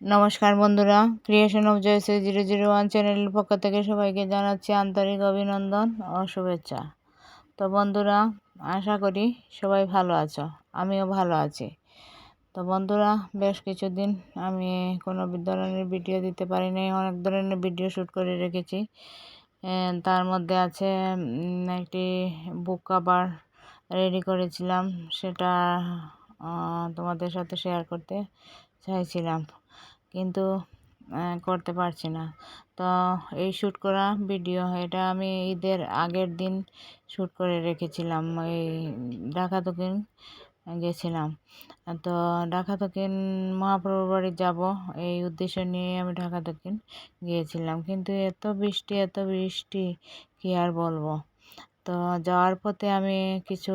নমস্কার বন্ধুরা creation of জয়সে জিরো জিরো ওয়ান চ্যানেলের পক্ষ থেকে সবাইকে জানাচ্ছি আন্তরিক অভিনন্দন ও শুভেচ্ছা। তো বন্ধুরা, আশা করি সবাই ভালো আছো, আমিও ভালো আছি। তো বন্ধুরা, বেশ কিছুদিন আমি কোনো ধরনের ভিডিও দিতে পারিনি, অনেক ধরনের ভিডিও শ্যুট করে রেখেছি। তার মধ্যে আছে একটি বুক কাভার রেডি করেছিলাম, সেটা তোমাদের সাথে শেয়ার করতে চাইছিলাম। কিন্তু করতে পারছি না। তো এই শ্যুট করা ভিডিও, এটা আমি ঈদের আগের দিন শ্যুট করে রেখেছিলাম। এই ঢাকা দক্ষিণ গেছিলাম। তো ঢাকা দক্ষিণ মহাপ্রভুর বাড়ি যাব, এই উদ্দেশ্য নিয়ে আমি ঢাকা দক্ষিণ গিয়েছিলাম। কিন্তু এত বৃষ্টি এত বৃষ্টি, কি আর বলব? তো যাওয়ার পথে আমি কিছু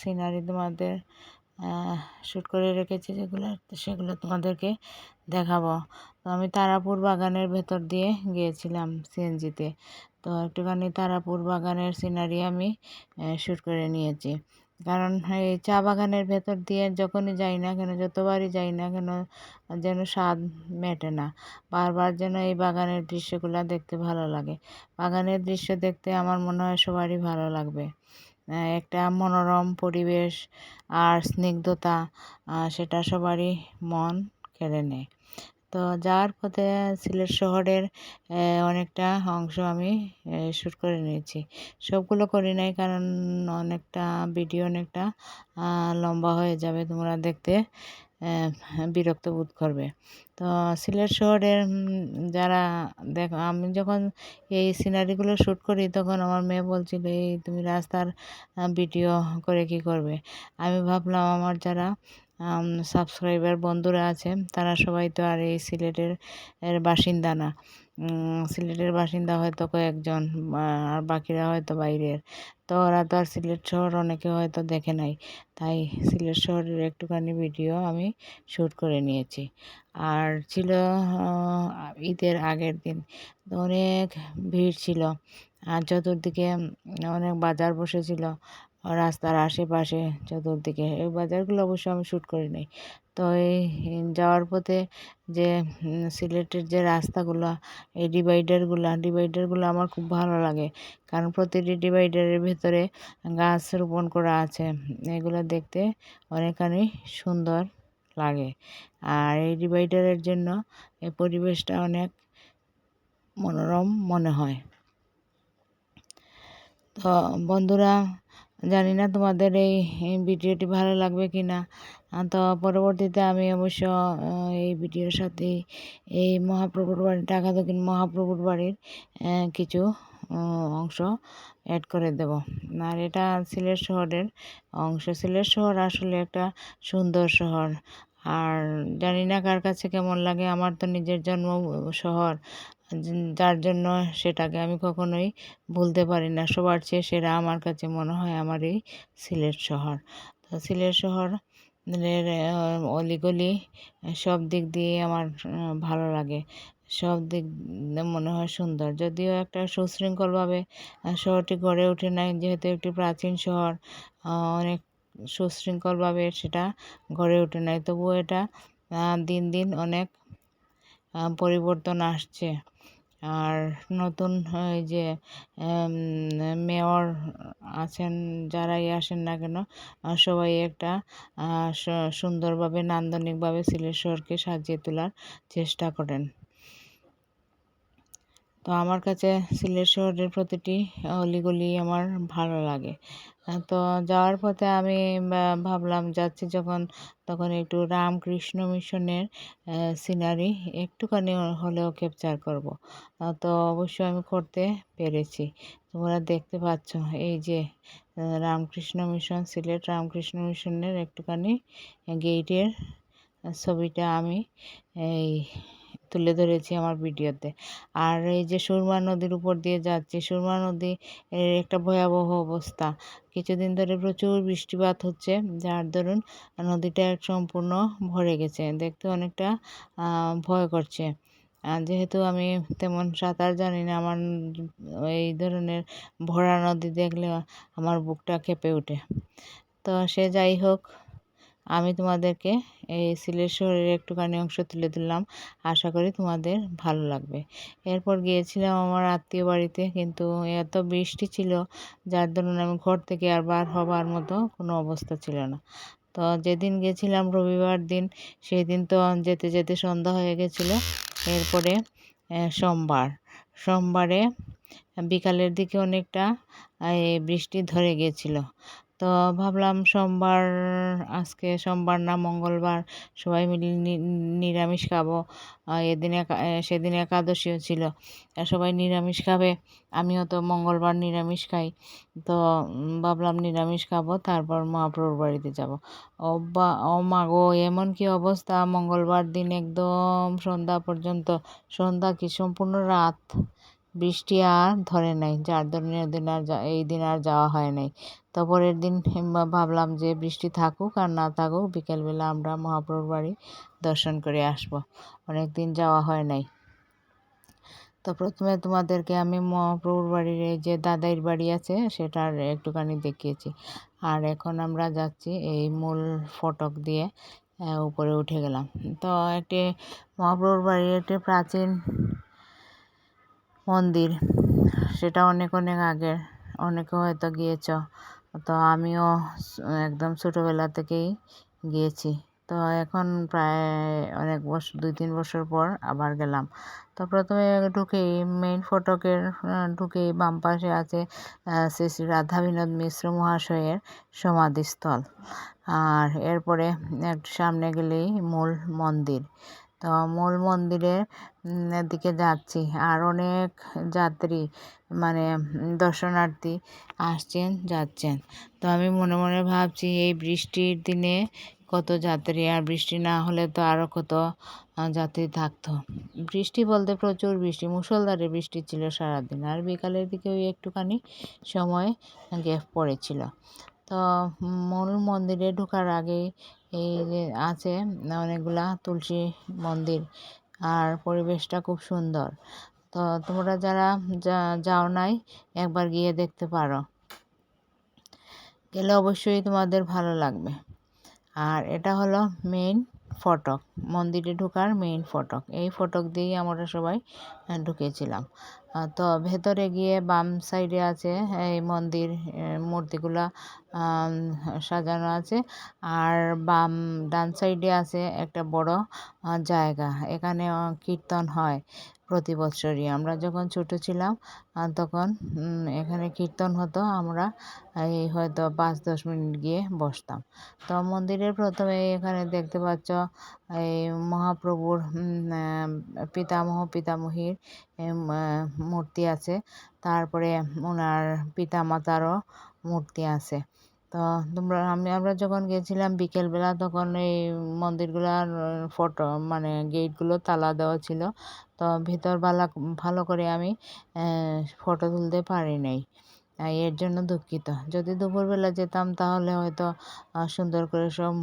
সিনারি তোমাদের শ্যুট করে রেখেছি যেগুলো সেগুলো তোমাদেরকে দেখাবো। তো আমি তারাপুর বাগানের ভেতর দিয়ে গিয়েছিলাম সিএনজিতে। তো একটুখানি তারাপুর বাগানের সিনারি আমি শ্যুট করে নিয়েছি। কারণ এই চা বাগানের ভেতর দিয়ে যখনই যাই না কেন, যতবারই যাই না কেন, যেন স্বাদ মেটে না। বারবার যেন এই বাগানের দৃশ্যগুলো দেখতে ভালো লাগে। বাগানের দৃশ্য দেখতে আমার মনে হয় সবারই ভালো লাগবে। একটা মনোরম পরিবেশ আর স্নিগ্ধতা সেটা সবারই মন কেড়ে নেয়। তো যাওয়ার পথে সিলেট শহরের অনেকটা অংশ আমি শ্যুট করে নিয়েছি। সবগুলো করি নাই কারণ অনেকটা, ভিডিও অনেকটা লম্বা হয়ে যাবে তোমরা দেখতে। বিরক্ত বোধ করবে। তো সিলেট শহরের যারা দেখো, আমি যখন এই সিনারিগুলো শ্যুট করি, তখন আমার মেয়ে বলছিল, এই তুমি রাস্তার ভিডিও করে কি করবে? আমি ভাবলাম, আমার যারা সাবস্ক্রাইবার বন্ধুরা আছে, তারা সবাই তো আর এই সিলেটের বাসিন্দা না। সিলেটের বাসিন্দা হয়তো কয়েকজন আর বাকিরা হয়তো বাইরের। তো ওরা তো আর সিলেট শহর অনেকে হয়তো দেখে নাই। তাই সিলেট শহরের একটুখানি ভিডিও আমি শ্যুট করে নিয়েছি। আর ছিল ঈদের আগের দিন। অনেক ভিড় ছিল। আর চতুর্দিকে অনেক বাজার বসেছিল। রাস্তার আশেপাশে চতুর্দিকে। এই বাজারগুলো অবশ্য আমি শ্যুট করি নাই তো এই যাওয়ার পথে যে সিলেটের যে রাস্তাগুলো, এই ডিভাইডারগুলো ডিভাইডারগুলো আমার খুব ভালো লাগে। কারণ প্রতিটি ডিভাইডারের ভেতরে গাছ রোপণ করা আছে। এগুলো দেখতে অনেকখানি সুন্দর লাগে। আর এই ডিভাইডারের জন্য এই পরিবেশটা অনেক মনোরম মনে হয়। তো বন্ধুরা, জানি না তোমাদের এই ভিডিওটি ভালো লাগবে কি না তো পরবর্তীতে আমি অবশ্য এই ভিডিওর সাথে এই মহাপ্রভুর বাড়ির টাকা দক্ষিণ মহাপ্রভুর বাড়ির কিছু অংশ অ্যাড করে দেব। আর এটা সিলেট শহরের অংশ। সিলেট শহর আসলে একটা সুন্দর শহর। আর জানি না কার কাছে কেমন লাগে, আমার তো নিজের জন্ম শহর যার জন্য সেটাকে আমি কখনোই ভুলতে পারি না। সবার চেয়ে সেরা আমার কাছে মনে হয় আমার এই সিলেট শহর। তো সিলেট শহর অলিগলি সব দিক দিয়ে আমার ভালো লাগে। সব দিক মনে হয় সুন্দর। যদিও একটা সুশৃঙ্খলভাবে শহরটি গড়ে ওঠে নাই, যেহেতু একটি প্রাচীন শহর অনেক সুশৃঙ্খলভাবে সেটা গড়ে ওঠে নাই। তবুও এটা দিন দিন অনেক পরিবর্তন আসছে। আর নতুন ওই যে মেয়র আছেন যারাই আসেন না কেন সবাই একটা সুন্দরভাবে, নান্দনিকভাবে সিলেট শহরকে সাজিয়ে তোলার চেষ্টা করেন। তো আমার কাছে সিলেট শহরের প্রতিটি অলিগলি আমার ভালো লাগে। তো যাওয়ার পথে আমি ভাবলাম যাচ্ছি যখন, তখন একটু রামকৃষ্ণ মিশনের সিনারি একটুখানি হলেও ক্যাপচার করব। তো অবশ্যই আমি করতে পেরেছি। তোমরা দেখতে পাচ্ছ এই যে রামকৃষ্ণ মিশন, সিলেট রামকৃষ্ণ মিশনের একটুখানি গেইটের ছবিটা আমি এই তুলে ধরেছি আমার ভিডিওতে। আর এই যে সুরমা নদীর উপর দিয়ে যাচ্ছি, সুরমা নদী একটা ভয়াবহ অবস্থা। কিছুদিন ধরে প্রচুর বৃষ্টিপাত হচ্ছে, যার দরুন নদীটা সম্পূর্ণ ভরে গেছে। দেখতে অনেকটা ভয় করছে। যেহেতু আমি তেমন সাঁতার জানি না, আমার এই ধরনের ভরা নদী দেখলে আমার বুকটা কেঁপে ওঠে। তো সে যাই হোক আমি তোমাদেরকে এই সিলেট শহরের একটুখানি অংশ তুলে ধরলাম। আশা করি তোমাদের ভালো লাগবে। এরপর গিয়েছিলাম আমার আত্মীয় বাড়িতে, কিন্তু এত বৃষ্টি ছিল, যার দরুন আমি ঘর থেকে আর বার হবার মতো কোনো অবস্থা ছিল না। তো যেদিন গেছিলাম রবিবার দিন সেই দিন তো যেতে যেতে সন্ধ্যা হয়ে গেছিল। এরপরে সোমবার। সোমবারে বিকালের দিকে অনেকটা বৃষ্টি ধরে গিয়েছিল। তো ভাবলাম সোমবার, আজকে সোমবার না, মঙ্গলবার সবাই মিলে নিরামিষ খাব। এদিন সেদিন একাদশীও ছিল। সবাই নিরামিষ খাবে, আমিও তো মঙ্গলবার নিরামিষ খাই। তো ভাবলাম নিরামিষ খাব, তারপর মহাপ্রভুর বাড়িতে যাব। ও বা, ও মা গো, এমন কি অবস্থা? মঙ্গলবার দিন একদম সন্ধ্যা পর্যন্ত। সন্ধ্যা কি সম্পূর্ণ রাত? বৃষ্টি আর ধরে নাই, যার ধরনের দিন আর এই দিন আর যাওয়া হয় নাই। তো পরের দিন ভাবলাম যে বৃষ্টি থাকুক আর না থাকুক, বিকেলবেলা আমরা মহাপ্রভুর বাড়ি দর্শন করে আসব। অনেক দিন যাওয়া হয় নাই। তো প্রথমে তোমাদেরকে আমি মহাপ্রভুর বাড়ির যে দাদাইর বাড়ি আছে, সেটার একটুখানি দেখিয়েছি। আর এখন আমরা যাচ্ছি এই মূল ফটক দিয়ে উপরে উঠে গেলাম। তো একটি মহাপ্রভুর বাড়ির একটি প্রাচীন মন্দির। সেটা অনেক অনেক আগের। অনেকে হয়তো গিয়েছ। তো আমিও একদম ছোটোবেলা থেকেই গিয়েছি। তো এখন প্রায় অনেক বছর দুই, তিন বছর পর আবার গেলাম। তো প্রথমে ঢুকেই মেইন ফটকের ঢুকেই বাম পাশে আছে শ্রী শ্রী রাধা বিনোদ মিশ্র মহাশয়ের সমাধিস্থল। আর এরপরে একটু সামনে গেলেই মূল মন্দির। তো মূল মন্দিরের দিকে যাচ্ছি। আর অনেক যাত্রী মানে দর্শনার্থী আসছেন, যাচ্ছেন। তো আমি মনে মনে ভাবছি, এই বৃষ্টির দিনে কত যাত্রী? আর বৃষ্টি না হলে তো আরও কত যাত্রী থাকতো। বৃষ্টি বলতে প্রচুর বৃষ্টি মুসলধারে বৃষ্টি ছিল সারাদিন। আর বিকালের দিকে ওই একটুখানি সময় গ্যাপ পড়েছিল। তো মূল মন্দিরে ঢোকার আগে এই যে আছে অনেকগুলা তুলসী মন্দির আর পরিবেশটা খুব সুন্দর। তো তোমরা যারা যাও নাই, একবার গিয়ে দেখতে পারো। গেলে অবশ্যই তোমাদের ভালো লাগবে। আর এটা হলো মেইন ফটক মন্দিরে ঢোকার মেইন ফটক এই ফটক দিয়েই আমরা সবাই ঢুকেছিলাম। তো ভেতরে গিয়ে বাম সাইডে আছে, এই মন্দির মূর্তিগুলা সাজানো আছে। আর বাম ডান সাইডে আছে একটা বড় জায়গা এখানে কীর্তন হয়। প্রতি বছরই আমরা যখন ছোট ছিলাম তখন এখানে কীর্তন হতো, আমরা, এই হয়তো পাঁচ দশ মিনিট গিয়ে বসতাম। তো মন্দিরের প্রথমে এখানে দেখতে পাচ্ছ, এই মহাপ্রভুর পিতামহ, পিতামহীর মূর্তি আছে। তারপরে ওনার পিতামাতারও মূর্তি আছে। তো তোমরা, আমি, আমরা যখন গেছিলাম বিকেলবেলা তখন এই মন্দিরগুলার ফটো মানে গেটগুলো তালা দেওয়া ছিল। তো ভেতর ভালো ভালো করে আমি ফটো তুলতে পারি নাই। এর জন্য দুঃখিত। যদি দুপুরবেলা যেতাম তাহলে হয়তো সুন্দর করে সব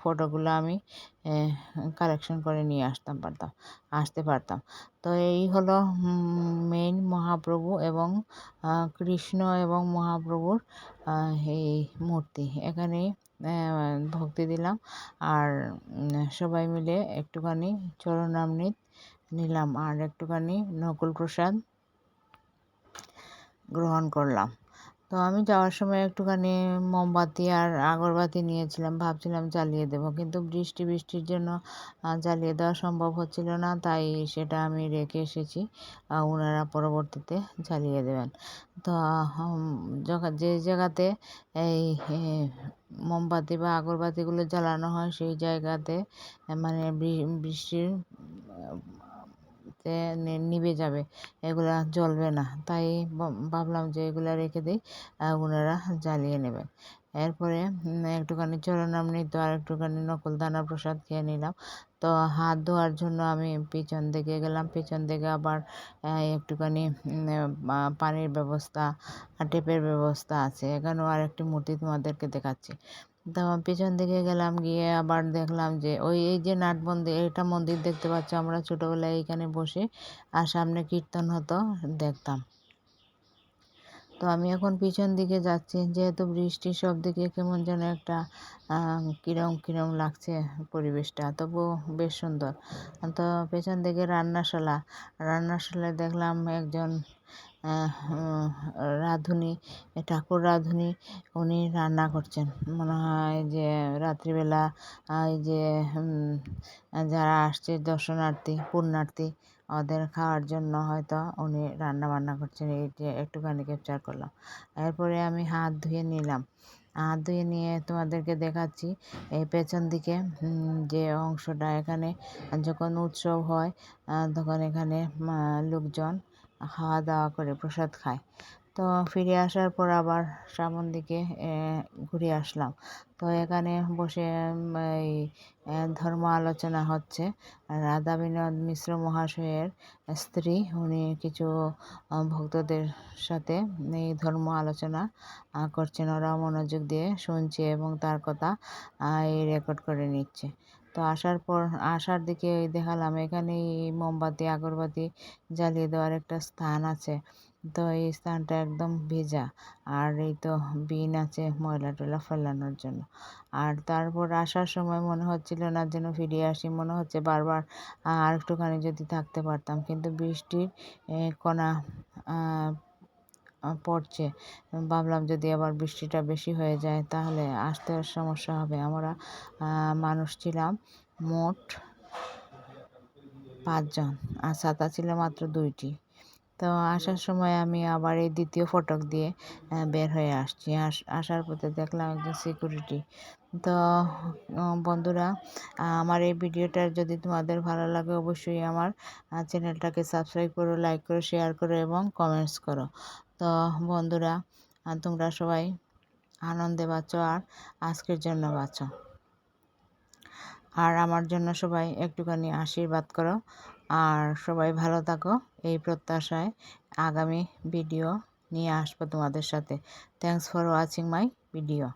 ফটোগুলো আমি কালেকশন করে নিয়ে আসতাম, পারতাম, আসতে পারতাম। তো এই হলো মেইন মহাপ্রভু এবং কৃষ্ণ এবং মহাপ্রভুর এই মূর্তি। এখানে ভক্তি দিলাম আর সবাই মিলে একটুখানি চরণামৃত নিলাম আর একটুখানি নকুল প্রসাদ গ্রহণ করলাম। তো আমি যাওয়ার সময় একটুখানি মোমবাতি আর আগরবাতি নিয়েছিলাম, ভাবছিলাম জ্বালিয়ে দেব। কিন্তু বৃষ্টি, বৃষ্টির জন্য জ্বালিয়ে দেওয়া সম্ভব হচ্ছিল না, তাই সেটা আমি রেখে এসেছি। ওনারা পরবর্তীতে জ্বালিয়ে দেবেন। তো যে জায়গাতে এই মোমবাতি বা আগরবাতিগুলো জ্বালানো হয়, সেই জায়গাতে মানে বৃষ্টির তে নিভে যাবে। এগুলা জ্বলবে না। তাই ভাবলাম যে এগুলা রেখে দিই ওনারা জ্বালিয়ে নেবেন। এরপরে একটুখানি চরণামৃত আর একটুখানি নকল দানা প্রসাদ খেয়ে নিলাম। তো হাত ধোয়ার জন্য আমি পিছন দিকে গেলাম। পিছন দিকে আবার একটুখানি পানির ব্যবস্থা, টেপের ব্যবস্থা আছে। এখানেও আর একটি মূর্তি তোমাদেরকে দেখাচ্ছি। তো পেছন দিকে গেলাম, গিয়ে আবার দেখলাম যে ওই, এই যে নাট মন্দির, এটা মন্দির দেখতে পাচ্ছ আমরা ছোটোবেলায় এইখানে বসে, আর সামনে কীর্তন হতো, দেখতাম। তো আমি এখন পিছন দিকে যাচ্ছি, যেহেতু বৃষ্টি সব দিকে কেমন যেন একটা কিরম কিরম লাগছে পরিবেশটা, তবুও বেশ সুন্দর। তো পেছন দিকে রান্নাশালা, রান্নাশালায় দেখলাম একজন রাঁধুনি, ঠাকুর রাঁধুনি, উনি রান্না করছেন। মনে হয় যে রাত্রিবেলা যে যারা আসছে দর্শনার্থী, পুণ্যার্থী, ওদের খাওয়ার জন্য হয়তো উনি রান্না বান্না করছেন। এই যে একটুখানি ক্যাপচার করলাম। এরপরে আমি হাত ধুয়ে নিলাম। হাত ধুয়ে নিয়ে তোমাদেরকে দেখাচ্ছি। এই পেছন দিকে যে অংশটা, এখানে যখন উৎসব হয় তখন এখানে লোকজন খাওয়া দাওয়া করে প্রসাদ খায়। তো ফিরে আসার পর আবার সামন দিকে ঘুরে আসলাম। তো এখানে বসে এই ধর্ম আলোচনা হচ্ছে। রাধা বিনোদ মিশ্র মহাশয়ের স্ত্রী, উনি কিছু ভক্তদের সাথে এই ধর্ম আলোচনা করছেন। ওরাও মনোযোগ দিয়ে শুনছে এবং তার কথা এই রেকর্ড করে নিচ্ছে। তো আসার পর, আসার দিকে দেখালাম এখানে মোমবাতি, আগরবাতি জ্বালিয়ে দেওয়ার একটা স্থান আছে। তো এই স্থানটা একদম ভেজা। আর এই তো বিন আছে ময়লা টয়লা ফেলানোর জন্য। আর তারপর আসার সময় মনে হচ্ছিল না যেন ফিরে আসি। মনে হচ্ছে বারবার আর একটুখানি যদি থাকতে পারতাম। কিন্তু বৃষ্টির কণা পড়ছে। ভাবলাম যদি আবার বৃষ্টিটা বেশি হয়ে যায় তাহলে আসতে সমস্যা হবে। আমরা মানুষ ছিলাম মোট পাঁচজন আর ছাতা ছিল মাত্র দুইটি। তো আসার সময় আমি আবার এই দ্বিতীয় ফটক দিয়ে বের হয়ে আসছি। আসার পথে দেখলাম একজন সিকিউরিটি তো বন্ধুরা আমার এই ভিডিওটা যদি তোমাদের ভালো লাগে অবশ্যই আমার চ্যানেলটাকে সাবস্ক্রাইব করো লাইক করো শেয়ার করো এবং কমেন্টস করো। তো বন্ধুরা তোমরা সবাই আনন্দে বাঁচো আর আজকের জন্য বাঁচো। আর আমার জন্য সবাই একটুখানি আশীর্বাদ করো। আর সবাই ভালো থাকো। এই প্রত্যাশায় আগামী ভিডিও নিয়ে আসব তোমাদের সাথে। Thanks for watching my video